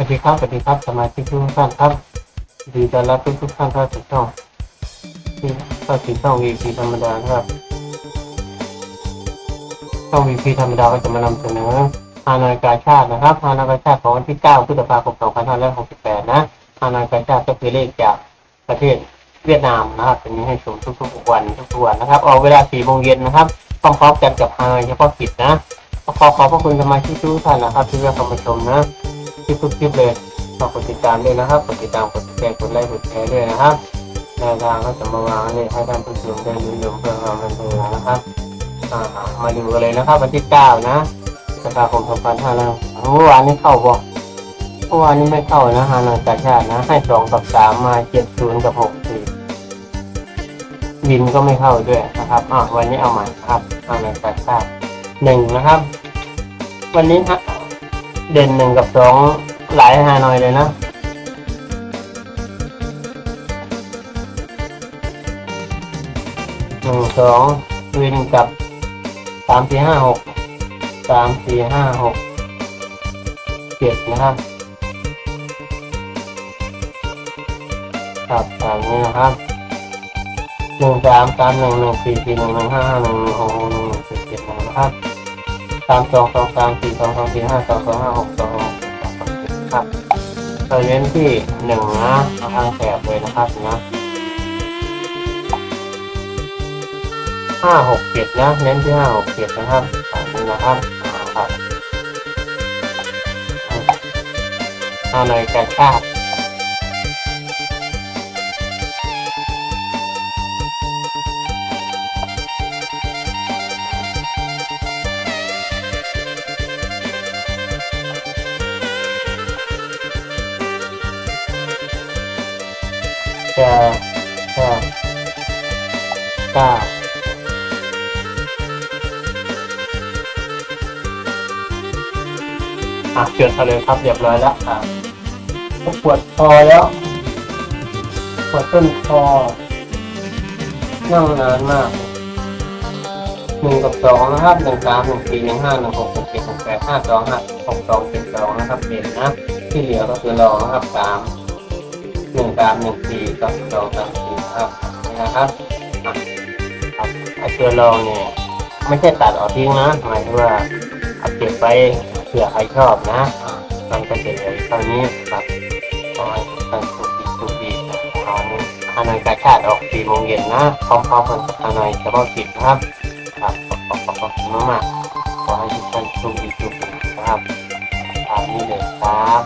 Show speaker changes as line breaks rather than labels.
สวัสดีครับสวัสดีครับสมาชิกทุกท่านครับ ดีต้อนรับทุกๆท่านเข้าสู่ช่องที่เข้าสู่ช่อง VP ธรรมดาครับ ช่อง VP ธรรมดาก็จะมานำเสนอฮานอยกาชาตินะครับฮานอยกาชาติของวันที่ 9 พฤษภาคม 2568 นะฮานอยกาชาติก็คือเลขจากประเทศเวียดนามนะครับเป็นนี้ให้ชมทุกๆวันทุกๆวันนะครับออกเวลา 4 โมงเย็นนะครับพร้อมๆกันกับฮานอยเฉพาะกิจนะขอขอบพระคุณสมาชิกทุกท่านนะครับที่เลือกเข้ามาชมนะ คลิปทุกคลิปเลยฝากกดติดตามด้วยนะครับ กดติดตาม กดแชร์ กดไลค์ กดแชร์ด้วยนะครับแนวทางก็จะมาวางให้ให้ท่านผู้ชมได้ยินดูเพื่อความบันเทิงนะครับมาดูกันเลยนะครับวันที่9นะพฤษภาคม2500เมื่อวานนี้เข้าบ่เมื่อวานนี้ไม่เข้านะฮานอยกาชาตินะให้2กับ3มา70กับ6 4วินก็ไม่เข้าด้วยนะครับอ่าวันนี้เอาใหม่ครับฮานอยกาชาติหนึ่งนะครับ วันนี้ฮะ เด่นหนึ่งกับสองหลายฮานอยเลยนะหนึ่งสองวินกับสามสี่ห้าหกสามสี่ห้าหกเจ็ดนะครับครับตามนี้นะครับหนึ่งสามสามหนึ่งหนึ่งสี่สี่หนึ่งหนึ่งห้าห้าหนึ่งหนึ่งหกหนึ่งหนึ่งเจ็ดเจ็ดหนึ่งนะครับ สามสองสองสามสี่สองสองสี่ห้าสองสองห้าหกสองหกสองสองเจ็ดครับเราเน้นที่หนึ่งนะเอาทางแถบเลยนะครับนะห้าหกเจ็ดนะเน้นที่ห้าหกเจ็ดนะครับตามนี้นะครับอ่าครับเอาในอยกระชาติ จะจะเก้าอะเกิดทะเลยครับเรียบร้อยแล้วครับปวดคอแล้วปวดต้นคอนั่งนานมากหนึ่งกับสองนะครับหนึ่งสามหนึ่งสี่หนึ่งห้าหนึ่งหกหนึ่งเจ็ดหนึ่งแปดห้าสองห้าหกสองเจ็ดสองนะครับเด่นนะที่เหลือก็คือรองนะครับสาม หนึ่งสามหนึ่งสี่กับสองสามสี่ครับนี่นะครับอะครับไอตัวรองเนี่ยไม่ใช่ตัดออกทิ้งนะหมายถึงว่าเอาเก็บไว้เผื่อใครชอบนะมันก็จะเหลือเท่านี้ครับขอให้ท่านสุขดีสุขดีขอนี้ฮานอยกาชาติออกสี่โมงเย็นนะพร้อมๆกันกับฮานอยเฉพาะกิจครับครับขอบขอบขอบขอบคุณมากๆขอให้ทุกท่านโชคดีโชคดีนครับตามนี้เลยครับ